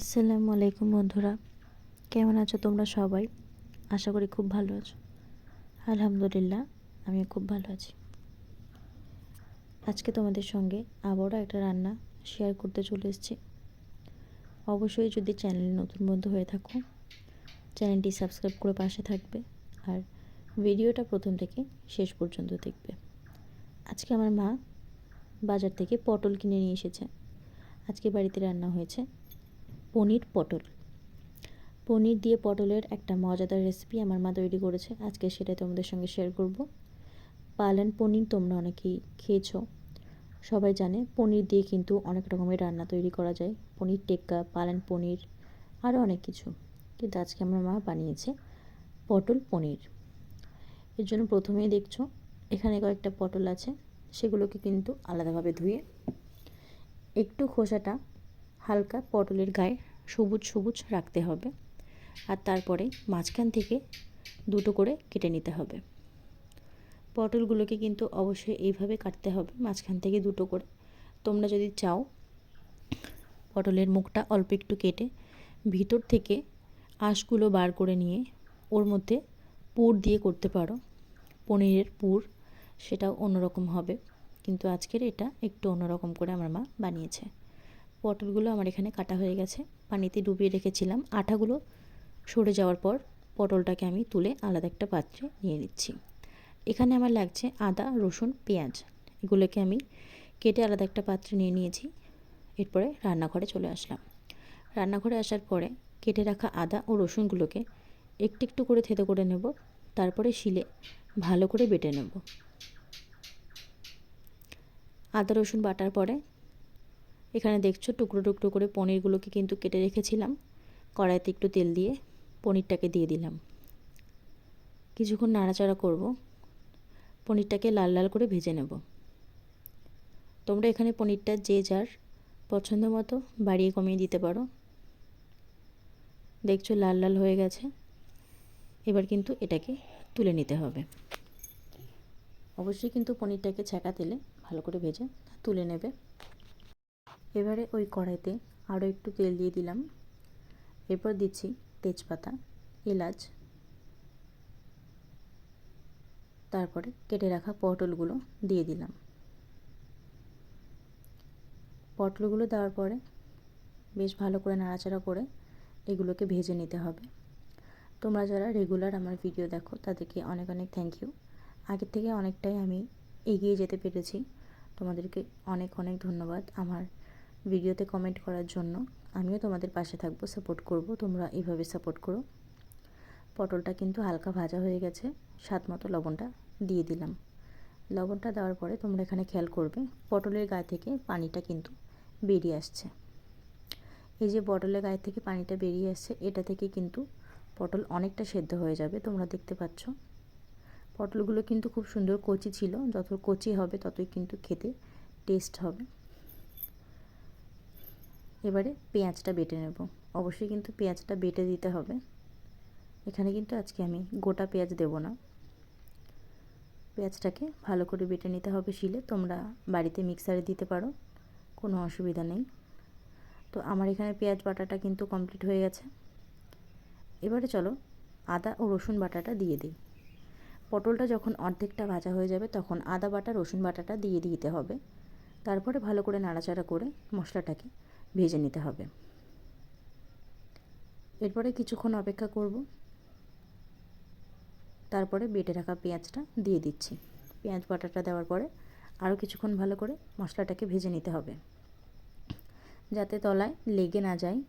আসসালামু আলাইকুম বন্ধুরা। কেমন আছো তোমরা সবাই? আশা করি খুব ভালো আছো। আলহামদুলিল্লাহ আমি খুব ভালো আছি। আজকে তোমাদের সঙ্গে আবারও একটা রান্না শেয়ার করতে চলে এসেছি। অবশ্যই যদি চ্যানেলে নতুন বন্ধু হয়ে থাকো চ্যানেলটি সাবস্ক্রাইব করে পাশে থাকবে আর ভিডিওটা প্রথম থেকে শেষ পর্যন্ত দেখবে। আজকে আমার মা বাজার থেকে পটল কিনে নিয়ে এসেছে। আজকে বাড়িতে রান্না হয়েছে পনির পটল। পনির দিয়ে পটলের একটা মজাদার রেসিপি আমার মা তৈরি করেছে। আজকে সেটা তোমাদের সঙ্গে শেয়ার করব। পালন পনির তোমরা অনেকেই খেয়েছো। সবাই জানে পনির দিয়ে কিন্তু অনেক রকমের রান্না তৈরি করা যায়। পনির টেক্কা, পালন পনির আরও অনেক কিছু। কিন্তু আজকে আমার মা বানিয়েছে পটল পনির। এর জন্য প্রথমেই দেখছ, এখানে কয়েকটা পটল আছে। সেগুলোকে কিন্তু আলাদাভাবে ধুয়ে একটু খোসাটা হালকা পটলের গায়ে সবুজ সবুজ রাখতে হবে আর তারপরে মাঝখান থেকে দুটো করে কেটে নিতে হবে। পটলগুলোকে কিন্তু অবশ্যই এইভাবে কাটতে হবে, মাঝখান থেকে দুটো করে। তোমরা যদি চাও পটলের মুখটা অল্প একটু কেটে ভিতর থেকে আঁশগুলো বার করে নিয়ে ওর মধ্যে পুর দিয়ে করতে পারো। পনিরের পুর সেটাও অন্যরকম হবে, কিন্তু আজকের এটা একটু অন্যরকম করে আমার মা বানিয়েছে। পটলগুলো আমার এখানে কাটা হয়ে গেছে। পানিতে ডুবিয়ে রেখেছিলাম। আঠাগুলো সরে যাওয়ার পর পটলটাকে আমি তুলে আলাদা একটা পাত্রে নিয়ে নিচ্ছি। এখানে আমার লাগছে আদা, রসুন, পেঁয়াজ। এগুলোকে আমি কেটে আলাদা একটা পাত্রে নিয়ে নিয়েছি। এরপরে রান্নাঘরে চলে আসলাম। রান্নাঘরে আসার পরে কেটে রাখা আদা ও রসুনগুলোকে একটু একটু করে থেতো করে নেব। তারপরে শিলে ভালো করে বেটে নেব। আদা, রসুন বাটার পরে এখানে দেখছ টুকরো টুকরো করে পনিরগুলোকে কিন্তু কেটে রেখেছিলাম। কড়াইতে একটু তেল দিয়ে পনিরটাকে দিয়ে দিলাম। কিছুক্ষণ নাড়াচাড়া করব। পনিরটাকে লাল লাল করে ভেজে নেব। তোমরা এখানে পনিরটা যে যার পছন্দ মতো বাড়িয়ে কমিয়ে দিতে পারো। দেখছ লাল লাল হয়ে গেছে। এবার কিন্তু এটাকে তুলে নিতে হবে। অবশ্যই কিন্তু পনিরটাকে ছ্যাঁকা তেলে ভালো করে ভেজে তুলে নেবে। এবারে ওই কড়াইতে আরও একটু তেল দিয়ে দিলাম। এরপর দিচ্ছি তেজপাতা, এলাচ, তারপরে কেটে রাখা পটলগুলো দিয়ে দিলাম। পটলগুলো দেওয়ার পরে বেশ ভালো করে নাড়াচাড়া করে এগুলোকে ভেজে নিতে হবে। তোমরা যারা রেগুলার আমার ভিডিও দেখো, তাদেরকে অনেক অনেক থ্যাংক ইউ আগের থেকে অনেকটাই আমি এগিয়ে যেতে পেরেছি। তোমাদেরকে অনেক অনেক ধন্যবাদ আমার ভিডিওতে কমেন্ট করার জন্য আমিও তোমাদের পাশে থাকব সাপোর্ট করব, তোমরা এইভাবে সাপোর্ট করো। পটলটা কিন্তু হালকা ভাজা হয়ে গেছে, স্বাদ মতো লবণটা দিয়ে দিলাম। লবণটা দেওয়ার পরে তোমরা এখানে খেয়াল করবে, পটলের গায়ে থেকে পানিটা কিন্তু বেরিয়ে আসছে। এই যে পটলের গায়ে থেকে পানিটা বেরিয়ে আসছে, এটা থেকে কিন্তু পটল অনেকটা সেদ্ধ হয়ে যাবে, তোমরা দেখতে পাচ্ছ। পটলগুলো কিন্তু খুব সুন্দর কচি ছিল, যত কচি হবে ততই কিন্তু খেতে টেস্ট হবে। এবারে পেঁয়াজটা বেটে নেব। অবশ্যই কিন্তু পেঁয়াজটা বেটে দিতে হবে। এখানে কিন্তু আজকে আমি গোটা পেঁয়াজ দেব না। পেঁয়াজটাকে ভালো করে বেটে নিতে হবে শিলে। তোমরা বাড়িতে মিক্সারে দিতে পারো, কোনো অসুবিধা নেই। তো আমার এখানে পেঁয়াজ বাটাটা কিন্তু কমপ্লিট হয়ে গেছে। এবারে চলো আদা ও রসুন বাটাটা দিয়ে দিই। পটলটা যখন অর্ধেকটা ভাজা হয়ে যাবে, তখন আদা বাটা, রসুন বাটাটা দিয়ে দিতে হবে। তারপরে ভালো করে নাড়াচাড়া করে মশলাটাকে ভেজে নিতে হবে। এরপরে কিছুক্ষণ অপেক্ষা করব। তারপরে বেটে রাখা পেঁয়াজটা দিয়ে দিচ্ছি। পেঁয়াজ বাটাটা দেওয়ার পরে আরও কিছুক্ষণ ভালো করে মশলাটাকে ভেজে নিতে হবে। যাতে তলায় লেগে না যায়।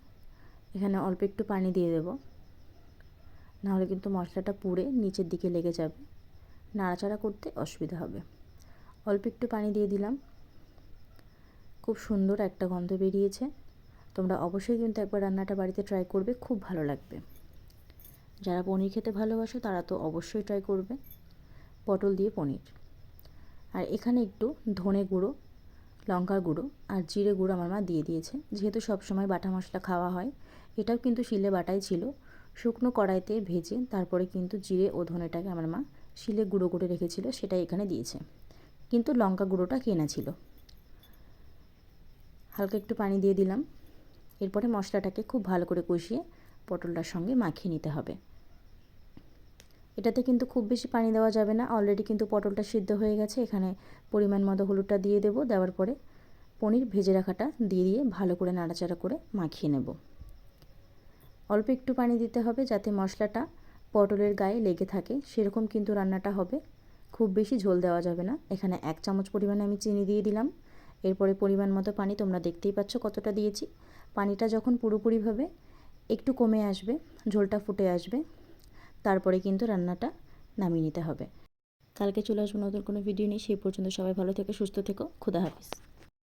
এখানে অল্প একটু পানি দিয়ে দেব। নাহলে কিন্তু মশলাটা পুড়ে নিচের দিকে লেগে যাবে। নাড়াচাড়া করতে অসুবিধা হবে। অল্প একটু পানি দিয়ে দিলাম। খুব সুন্দর একটা গন্ধ বেরিয়েছে। তোমরা অবশ্যই কিন্তু একবার রান্নাটা বাড়িতে ট্রাই করবে, খুব ভালো লাগবে। যারা পনির খেতে ভালোবাসো, তারা তো অবশ্যই ট্রাই করবে। পটল দিয়ে পনির। আর এখানে একটু ধনে গুঁড়ো, লঙ্কার গুঁড়ো আর জিরে গুঁড়ো আমার মা দিয়ে দিয়েছে। যেহেতু সবসময় বাটা মশলা খাওয়া হয়, এটাও কিন্তু শিলে বাটাই ছিল। শুকনো কড়াইতে ভেজে তারপরে কিন্তু জিরে ও ধনেটাকে আমার মা শিলে গুঁড়ো করে রেখেছিল, সেটাই এখানে দিয়েছে। কিন্তু লঙ্কা গুঁড়োটা কেনা ছিল। হালকা একটু পানি দিয়ে দিলাম। এরপরে মশলাটাকে খুব ভালো করে কষিয়ে পটলটার সঙ্গে মাখিয়ে নিতে হবে। এটাতে কিন্তু খুব বেশি পানি দেওয়া যাবে না। অলরেডি কিন্তু পটলটা সিদ্ধ হয়ে গেছে। এখানে পরিমাণ মতো হলুদটা দিয়ে দেবো। দেওয়ার পরে পনির ভেজে রাখাটা দিয়ে দিয়ে ভালো করে নাড়াচাড়া করে মাখিয়ে নেব। অল্প একটু পানি দিতে হবে যাতে মশলাটা পটলের গায়ে লেগে থাকে। সেরকম কিন্তু রান্নাটা হবে। খুব বেশি ঝোল দেওয়া যাবে না। এখানে এক চামচ পরিমাণে আমি চিনি দিয়ে দিলাম। এরপরে পরিমাণ মতো পানি তোমরা দেখতেই পাচ্ছ কতটা দিয়েছি। পানিটা যখন পুরোপুরিভাবে একটু কমে আসবে, ঝোলটা ফুটে আসবে, তারপরে কিন্তু রান্নাটা নামিয়ে নিতে হবে। কালকে চলে আসব নতুন কোনো ভিডিও নিয়ে, সেই পর্যন্ত সবাই ভালো থেকে, সুস্থ থেকো, খুদা হাফিজ।